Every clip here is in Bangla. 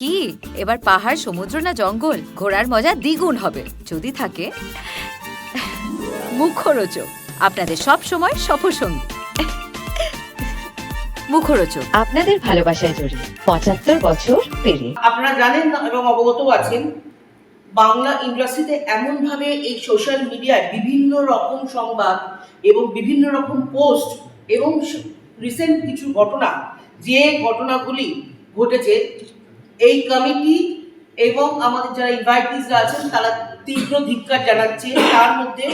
কি? এবার পাহাড় সমুদ্র না জঙ্গল? ঘোরার মজা দ্বিগুণ হবে। যদি থাকে মুখরোচক। আপনাদের সব সময় সফরসঙ্গী। মুখরোচক। আপনাদের ভালোবাসায় জড়িয়ে পঁচাত্তর বছর পেরিয়ে। আপনারা জানেন এবং অবগত আছেন বাংলা ইন্ডাস্ট্রিতে এমনভাবে এই সোশ্যাল মিডিয়ায় বিভিন্ন রকম সংবাদ এবং বিভিন্ন রকম পোস্ট এবং রিসেন্ট কিছু ঘটনা যে ঘটনাগুলি ঘটেছে এই কমিটি এবং আমাদের যারা ইনভাইটিসরা আছেন, তারা তীব্র ধিক্কার জানাচ্ছে। তার মধ্যে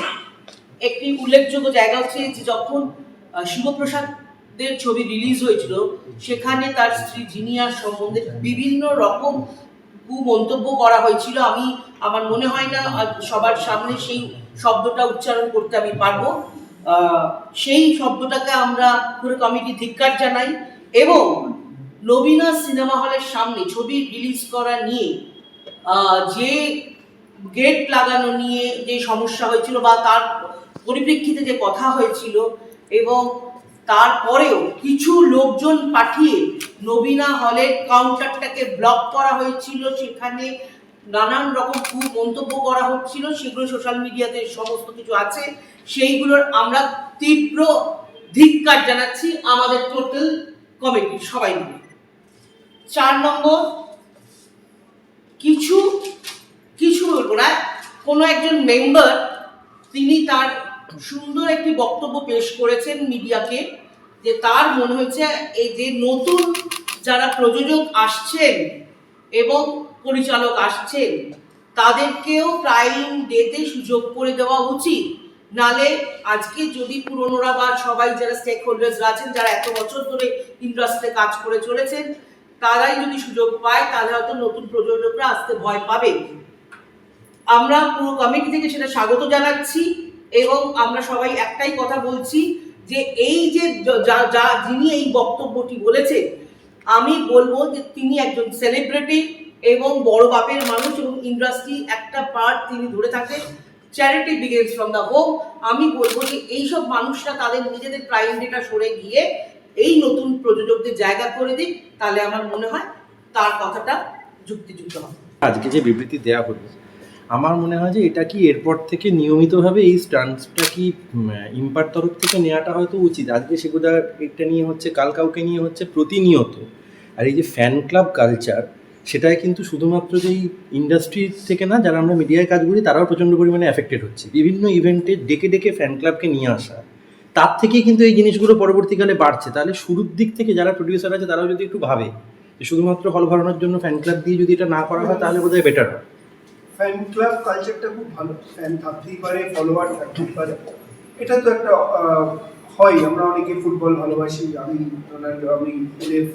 একটি উল্লেখযোগ্য জায়গা হচ্ছে যে যখন শিবপ্রসাদের ছবি রিলিজ হয়েছিল, সেখানে তার স্ত্রী জিনিয়ার সম্বন্ধে বিভিন্ন রকম কুমন্তব্য করা হয়েছিল। আমি, আমার মনে হয় না সবার সামনে সেই শব্দটা উচ্চারণ করতে আমি পারব। সেই শব্দটাকে আমরা পুরো কমিটি ধিক্কার জানাই এবং নবীনা সিনেমা হলের সামনে ছবি রিলিজ করা নিয়ে যে গেট লাগানো নিয়ে যে সমস্যা হয়েছিল বা তার পরিপ্রেক্ষিতে যে কথা হয়েছিল এবং তারপরেও কিছু লোকজন পাঠিয়ে নবীনা হলের কাউন্টারটাকে ব্লক করা হয়েছিল, সেখানে নানান রকম মন্তব্য করা হচ্ছিল, সেগুলো সোশ্যাল মিডিয়াতে সমস্ত কিছু আছে, সেইগুলোর আমরা তীব্র ধিক্কার জানাচ্ছি আমাদের টোটাল কমিটি সবাই মিলে। চার নম্বর। কিছু কিছু বলব না, কোনো একজন মেম্বার তিনি তার সুন্দর একটি বক্তব্য পেশ করেছেন মিডিয়াকে, যে তার মনে হয়েছে এই যে নতুন যারা প্রযোজক আসছেন এবং পরিচালক আসছেন, তাদেরকেও প্রাইম ডেতে সুযোগ করে দেওয়া উচিত। নালে আজকে যদি পুরনোরা বা সবাই যারা স্টেক হোল্ডার্সরা আছেন, যারা এত বছর ধরে ইন্ডাস্ট্রিতে কাজ করে চলেছেন তারাই যদি সুযোগ পায়, তাহলে হয়তো নতুন প্রযোজকরা আসতে ভয় পাবে। আমরা পুরো কমিটি থেকে সেটা স্বাগত জানাচ্ছি এবং আমরা সবাই একটাই কথা বলছি যে এই যে যা- যিনি এই বক্তব্যটি বলেছে আমি বলব যে তিনি একজন সেলিব্রিটি এবং বড় বাপের মানুষ এবং ইন্ডাস্ট্রি একটা পার্ট তিনি ধরে থাকেন। Charity begins from the home আমি বলব যে এইসব মানুষরা তাদের নিজেদের প্রাইম ডেটা সরে গিয়ে এই নতুন প্রযোজকদের জায়গা করে দিক তাহলে আমার মনে হয় তার কথাটা যুক্তিযুক্ত হবে। আজকে যে বিবৃতি দেওয়া হলো, আমার মনে হয় যে এটা কি এরপর থেকে নিয়মিতভাবে এই স্টান্সটা কি ইম্পার তরফ থেকে নেওয়াটা হয়তো উচিত। আজকে সেগুলা এটা নিয়ে হচ্ছে, কাল কাউকে নিয়ে হচ্ছে প্রতিনিয়ত, আর এই যে ফ্যান ক্লাব কালচার সেটাই কিন্তু শুধুমাত্র যে এই ইন্ডাস্ট্রি থেকে না, যারা আমরা মিডিয়ায় কাজ করি, তারাও প্রচণ্ড পরিমাণে অ্যাফেক্টেড হচ্ছে। বিভিন্ন ইভেন্টে ডেকে ডেকে ফ্যান ক্লাবকে নিয়ে আসা তার থেকেই কিন্তু এই জিনিসগুলো পরবর্তীকালে বাড়ছে। তাহলে শুরুর দিক থেকে যারা প্রডিউসার আছে, তারাও যদি একটু ভাবে শুধুমাত্র হল ভরানোর জন্য ফ্যান ক্লাব দিয়ে যদি এটা না করা হয়, তাহলে বোধহয় বেটার হয়। ফ্যান ক্লাব কালচারটা খুব ভালো। ফ্যান থাকতেই পারে ফলোয়ার থাকতেই পারে। এটা তো একটা হয়। আমরা অনেকে ফুটবল ভালোবাসি, আমি রোনাল্ডো, আমি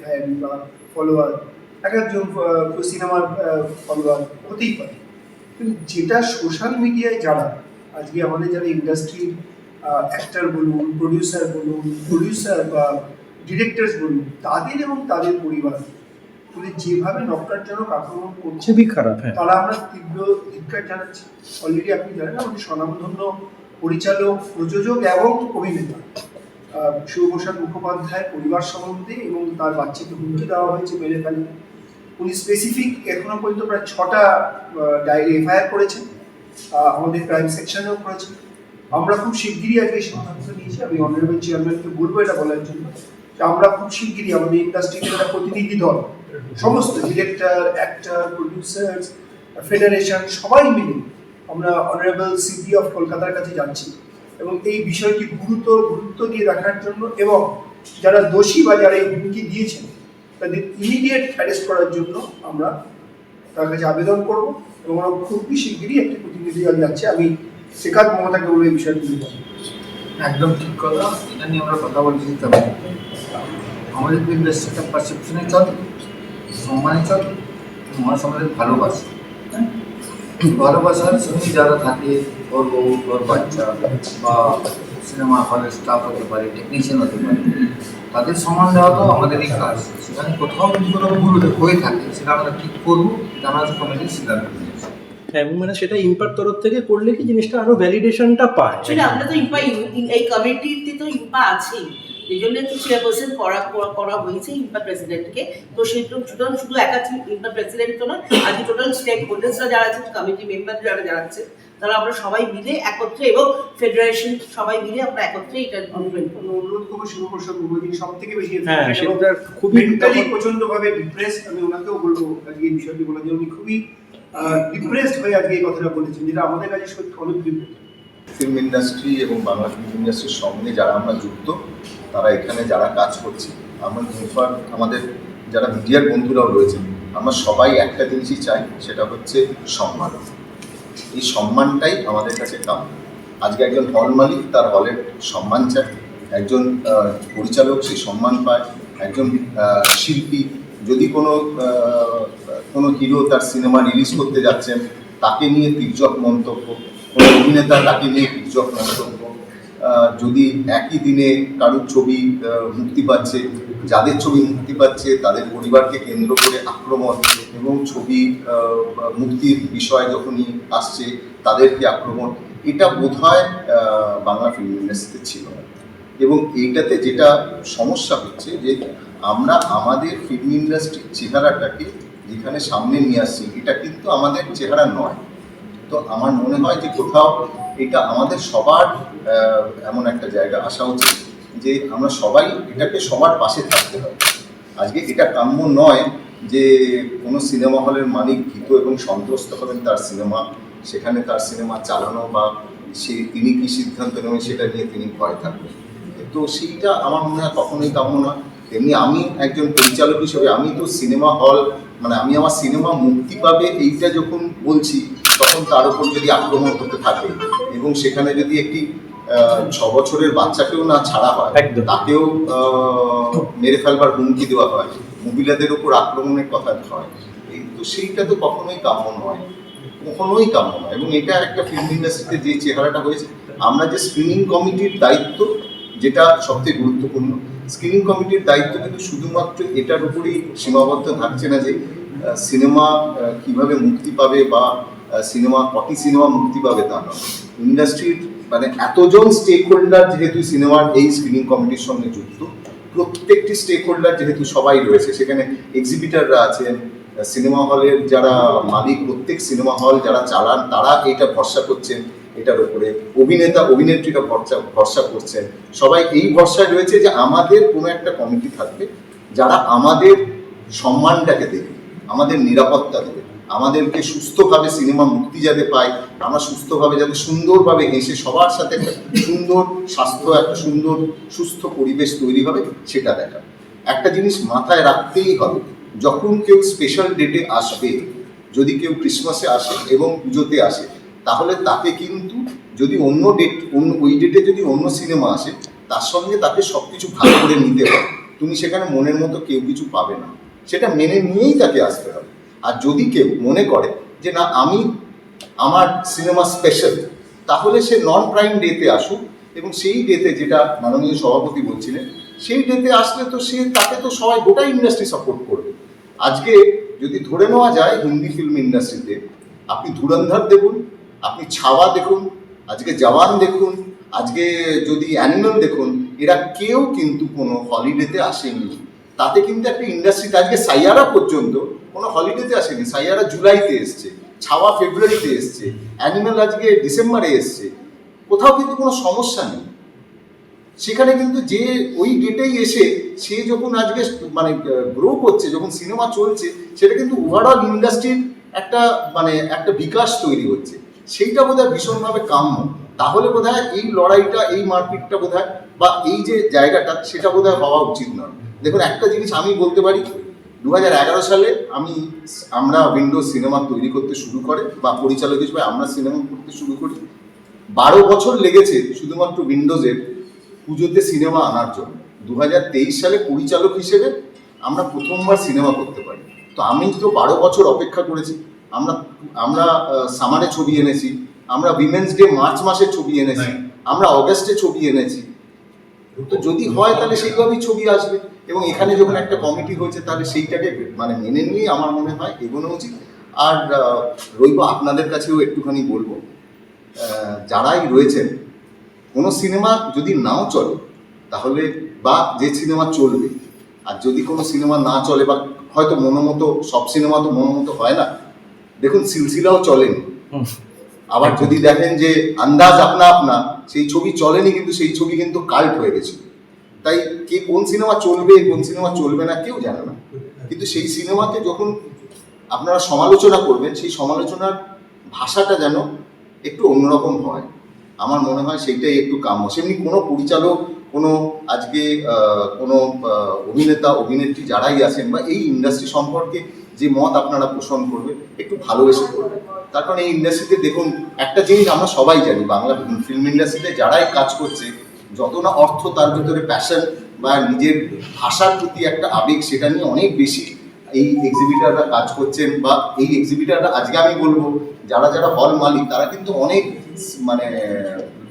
ফ্যান বা ফলোয়ার এক একজন সিনেমার ফলোয়ার হতেই পারে। কিন্তু যেটা সোশ্যাল মিডিয়ায় যারা, আজকে আমাদের যারা ইন্ডাস্ট্রির অ্যাক্টার বলুন প্রডিউসার বলুন প্রডিউসার বা ডিরেক্টরস বলুন তাদের এবং তাদের পরিবার। যদি যেভাবে নক্কারজনক আক্রমণ করছে খুবই খারাপ হ্যাঁ। তারা আমরা তীব্র ধিক্কার জানাচ্ছি। অলরেডি আপনি জানেন আমাদের স্বনামধন্য পরিচালক প্রযোজক এবং অভিনেতা শিবপ্রসাদ মুখোপাধ্যায় পরিবার সম্বন্ধে এবং তার বাচ্চাকে হুমকি দেওয়া হয়েছে মেরে ফেলে উনি স্পেসিফিক এখনও পর্যন্ত প্রায় ছটা ডায়েরি এফআইআর করেছেন। আমাদের ক্রাইম সেকশনেও করেছেন। আমরা খুব শিগগিরই আজকে সিদ্ধান্ত নিয়েছি, আমি অনারেবল চেয়ারম্যানকে বলব এটা বলার জন্য যে আমরা খুব শিগগিরই আমাদের ইন্ডাস্ট্রিতে একটা প্রতিনিধি দল, সমস্ত ডিরেক্টর অ্যাক্টর প্রডিউসার ফেডারেশন সবাই মিলে আমরা অনারেবল সিপি অফ কলকাতার কাছে যাচ্ছি এবং এই বিষয়টি গুরুত্ব গুরুত্ব দিয়ে রাখার জন্য এবং যারা দোষী বা যারা এই হুমকি দিয়েছেন, তাদের ইমিডিয়েট অ্যারেস্ট করার জন্য আমরা তার কাছে আবেদন করব এবং আমরা খুবই শিগগিরই একটি প্রতিনিধি দল যাচ্ছে। আমি শেখাত মমতাকে বলব এই বিষয়টি একদম ঠিক কথা। এটা নিয়ে আমরা কথা বলতে দিতে পারি। আমাদের তো ইন্ডাস্ট্রিটা পারসেপশনে চলে, সম্মানে চলে মানুষ আমাদের ভালোবাসে। হ্যাঁ? ভালোবাসার সঙ্গে যারা থাকে, ওর বউ, ওর বাচ্চা, বা সিনেমা হলের স্টাফ হতে পারে টেকনিশিয়ান হতে পারে, তাদের সম্মান দেওয়া তো আমাদেরই কাজ। সেখানে কোথাও যদি কোনো ভুল হয়ে থাকে। সেটা আমরা ঠিক করব, এটা আমরা কমিটির সিদ্ধান্ত এবং মানে সেটা ইম্পার তরফ থেকে করলে কি জিনিসটা আরও ভ্যালিডেশনটা পায়? আমরা তো ইম্পা এই কমিটিতে তো ইম্পা আছেই। এই জন্য একটু চেয়ারপারসন করা করা- হয়েছে ইম্পা প্রেসিডেন্টকে তো সেই তো সুতরাং শুধু একা ইম্পা প্রেসিডেন্ট তো নয় আজকে টোটাল স্টেক হোল্ডার্সরা যারা আছে কমিটি মেম্বার যারা যারা আছে তারা আমরা সবাই মিলে একত্রে এবং ফেডারেশন সবাই মিলে আমরা একত্রে এটা করব। অনুরোধ করব শিবপ্রসাদ মুখার্জি সব থেকে বেশি হ্যাঁ খুবই মেন্টালি প্রচণ্ড ভাবে ডিপ্রেস আমি ওনাকেও বলব আজকে এই বিষয়টি বলে যে উনি খুবই ডিপ্রেসড হয়ে আজকে এই কথাটা বলেছেন, যেটা আমাদের কাছে সত্যি অনেক ফিল্ম ইন্ডাস্ট্রি এবং বাংলা ফিল্ম ইন্ডাস্ট্রির সঙ্গে যারা আমরা যুক্ত, তারা এখানে যারা কাজ করছি, আমরা ইনফ্যাক্ট আমাদের যারা মিডিয়ার বন্ধুরাও রয়েছেন, আমরা সবাই একটা জিনিসই চাই, সেটা হচ্ছে সম্মান। এই সম্মানটাই আমাদের কাছে কাম আজকে একজন হল মালিক তার হলের সম্মান চায়, একজন পরিচালক সেই সম্মান পায়, একজন শিল্পী যদি কোনো কোনো হিরো তার সিনেমা রিলিজ করতে যাচ্ছেন, তাকে নিয়ে তির্যক মন্তব্য, কোনো অভিনেতা তাকে নিয়ে তির্যক মন্তব্য যদি একই দিনে কারুর ছবি মুক্তি পাচ্ছে, যাদের ছবি মুক্তি পাচ্ছে, তাদের পরিবারকে কেন্দ্র করে আক্রমণ এবং ছবি মুক্তির বিষয় যখনই আসছে, তাদেরকে আক্রমণ, এটা বোধ হয় বাংলা ফিল্ম ইন্ডাস্ট্রিতে ছিল না। এবং এইটাতে যেটা সমস্যা হচ্ছে যে আমরা আমাদের ফিল্ম ইন্ডাস্ট্রির চেহারাটাকে যেখানে সামনে নিয়ে আসছি, এটা কিন্তু আমাদের চেহারা নয়। তো আমার মনে হয় যে কোথাও এটা আমাদের সবার এমন একটা জায়গা। আসা উচিত যে আমরা সবাই এটাকে সবার পাশে থাকতে হবে। আজকে এটা কাম্য নয় যে কোনো সিনেমা হলের মালিক ভীত এবং সন্ত্রস্ত হবেন তার সিনেমা, সেখানে তার সিনেমা চালানো বা সে তিনি কি সিদ্ধান্ত নেবেন সেটা নিয়ে তিনি ভয় থাকবেন। তো সেইটা আমার মনে হয় কখনোই কাম্য নয়। তেমনি আমি একজন পরিচালক হিসেবে আমি তো সিনেমা হল মানে আমি আমার সিনেমা মুক্তি পাবে এইটা যখন বলছি তখন তার উপর যদি আক্রমণ করতে থাকে এবং সেখানে যদি একটি ছ বছরের বাচ্চাকেও না ছাড়া হয় তাকেও মেরে ফেলবার হুমকি দেওয়া হয় মহিলাদের উপর আক্রমণের কথা হয় এই তো সেইটা তো কখনোই কাম্য নয় কখনোই কাম্য নয় এবং এটা একটা ফিল্ম ইন্ডাস্ট্রিতে যে চেহারাটা হয়েছে আমরা যে স্ক্রিনিং কমিটির দায়িত্ব যেটা সবথেকে গুরুত্বপূর্ণ। স্ক্রিনিং কমিটির দায়িত্ব কিন্তু শুধুমাত্র এটার উপরেই সীমাবদ্ধ থাকছে না যে সিনেমা কীভাবে মুক্তি পাবে বা সিনেমা, কটি সিনেমা মুক্তি পাবে তা নয়। ইন্ডাস্ট্রির মানে এতজন স্টেক হোল্ডার যেহেতু সিনেমার এই স্ক্রিনিং কমিটির সঙ্গে যুক্ত, প্রত্যেকটি স্টেক হোল্ডার যেহেতু সবাই রয়েছে, সেখানে এক্সিবিটাররা আছেন সিনেমা হলের যারা মালিক, প্রত্যেক সিনেমা হল যারা চালান, তারা এটা ভরসা করছেন। এটার উপরে অভিনেতা, অভিনেত্রীরা ভরসা ভরসা করছেন। সবাই এই ভরসায় রয়েছে যে আমাদের কোনো একটা কমিটি থাকবে যারা আমাদের সম্মানটাকে দেবে, আমাদের নিরাপত্তা দেবে, আমাদেরকে সুস্থভাবে সিনেমা মুক্তি যাতে পাই আমরা সুস্থভাবে যাতে সুন্দরভাবে হেসে সবার সাথে সুন্দর স্বাস্থ্য, একটা সুন্দর সুস্থ পরিবেশ তৈরি হবে, সেটা দেখা একটা জিনিস মাথায় রাখতেই হবে, যখন কেউ স্পেশাল ডেটে আসবে, যদি কেউ ক্রিসমাসে আসে এবং পুজোতে আসে তাহলে তাকে কিন্তু যদি অন্য ডেট অন্য, ওই ডেটে যদি অন্য সিনেমা আসে, তার সঙ্গে তাকে সব কিছু ভাগ করে নিতে হবে। তুমি সেখানে মনের মতো কেউ কিছু পাবে না। সেটা মেনে নিয়েই তাকে আসতে হবে। আর যদি কেউ মনে করে যে না, আমি আমার সিনেমা স্পেশাল তাহলে সে নন প্রাইম ডেতে আসুক এবং সেই ডেতে যেটা মাননীয় সভাপতি বলছিলেন, সেই ডেতে আসলে তো সে, তাকে তো সবাই গোটা ইন্ডাস্ট্রি সাপোর্ট করবে। আজকে যদি ধরে নেওয়া যায় হিন্দি ফিল্ম ইন্ডাস্ট্রিতে আপনি ধুরন্ধর দেখুন আপনি ছাওয়া দেখুন, আজকে জওয়ান দেখুন, আজকে যদি অ্যানিমাল দেখুন, এরা কেউ কিন্তু কোনো হলিডেতে আসেনি। তাতে কিন্তু একটা ইন্ডাস্ট্রিতে আজকে সাইয়ারা পর্যন্ত কোনো হলিডেতে আসেনি। সাইয়ারা জুলাইতে এসছে, ছাওয়া ফেব্রুয়ারিতে এসছে, অ্যানিমাল আজকে ডিসেম্বরে এসছে। কোথাও কিন্তু কোনো সমস্যা নেই। সেখানে কিন্তু যে ওই ডেটেই এসে, সে যখন আজকে মানে গ্রো করছে, যখন সিনেমা চলছে, সেটা কিন্তু ওভারঅল ইন্ডাস্ট্রির একটা মানে একটা বিকাশ তৈরি হচ্ছে। সেইটা বোধহয় ভীষণভাবে কাম্য। তাহলে বোধহয় এই লড়াইটা, এই মারপিটটা বোধহয় বা এই যে জায়গাটা, সেটা বোধহয় হওয়া উচিত নয়। দেখুন, একটা জিনিস আমি বলতে পারি দু হাজার এগারো সালে আমি আমরা উইন্ডোজ সিনেমা তৈরি করতে শুরু করে বা পরিচালক হিসেবে আমরা সিনেমা করতে শুরু করি। বারো বছর লেগেছে শুধুমাত্র উইন্ডোজের পুজোতে সিনেমা আনার জন্য। দু হাজার তেইশ সালে পরিচালক হিসেবে আমরা প্রথমবার সিনেমা করতে পারি। তো আমি তো বারো বছর অপেক্ষা করেছি। আমরা আমরা সামারে ছবি এনেছি আমরা উইমেন্স ডে মার্চ মাসে ছবি এনেছি আমরা অগস্টে ছবি এনেছি। তো যদি হয় তাহলে সেইভাবেই ছবি আসবে। এবং এখানে যখন একটা কমিটি হয়েছে তাহলে সেইটাকে মানে মেনে নিয়ে আমার মনে হয় এগোনো উচিত। আর রইব আপনাদের কাছেও একটুখানি বলব। যারাই রয়েছেন কোনো সিনেমা যদি নাও চলে তাহলে বা যে সিনেমা চলবে আর যদি কোনো সিনেমা না চলে বা হয়তো মনোমতো সব সিনেমা তো মনোমতো হয় না দেখুন সিলসিলাও চলেনি। আবার যদি দেখেন যে আন্দাজ আপনা আপনা সেই ছবি চলেনি কিন্তু সেই ছবি কিন্তু কাল্ট হয়ে গেছিল তাই কে কোন সিনেমা চলবে কোন সিনেমা চলবে না কেউ জানে না। কিন্তু সেই সিনেমাকে যখন আপনারা সমালোচনা করবেন সেই সমালোচনার ভাষাটা যেন একটু অন্যরকম হয়। আমার মনে হয় সেইটাই একটু কাম্য। সেমনি কোনো পরিচালক কোনো আজকে কোনো অভিনেতা অভিনেত্রী যারাই আছেন বা এই ইন্ডাস্ট্রি সম্পর্কে যে মত আপনারা পোষণ করবে, একটু ভালোবেসে করবেন তার কারণ এই ইন্ডাস্ট্রিতে দেখুন, একটা জিনিস আমরা সবাই জানি, বাংলা ফিল্ম ইন্ডাস্ট্রিতে যারাই কাজ করছে, যত না অর্থ তার ভিতরে প্যাশন বা নিজের ভাষার প্রতি একটা আবেগ, সেটা নিয়ে অনেক বেশি এই এক্সিবিটাররা কাজ করছেন বা এই এক্সিবিটাররা আজকে আমি বলব, যারা যারা হল মালিক, তারা কিন্তু অনেক মানে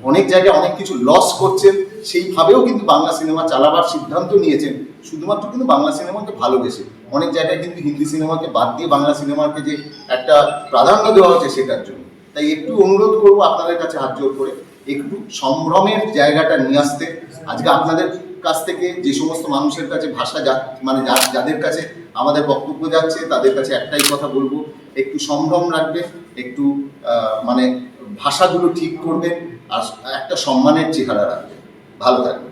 অনেক জায়গায় অনেক কিছু লস করছেন, সেইভাবেও কিন্তু বাংলা সিনেমা চালাবার সিদ্ধান্ত নিয়েছেন। শুধুমাত্র কিন্তু বাংলা সিনেমাকে ভালোবেসে। অনেক জায়গায় কিন্তু হিন্দি সিনেমাকে বাদ দিয়ে বাংলা সিনেমাকে যে একটা প্রাধান্য দেওয়া হচ্ছে সেটার জন্য। তাই একটু অনুরোধ করব আপনাদের কাছে হাত জোর করে একটু সম্ভ্রমের জায়গাটা নিয়ে আসতে। আজকে আপনাদের কাছ থেকে যে সমস্ত মানুষের কাছে ভাষা যা মানে যাদের কাছে আমাদের বক্তব্য যাচ্ছে, তাদের কাছে একটাই কথা বলব, একটু সম্ভ্রম রাখবে একটু মানে ভাষাগুলো ঠিক করবে আর একটা সম্মানের চেহারা রাখবে ভালো থাকবে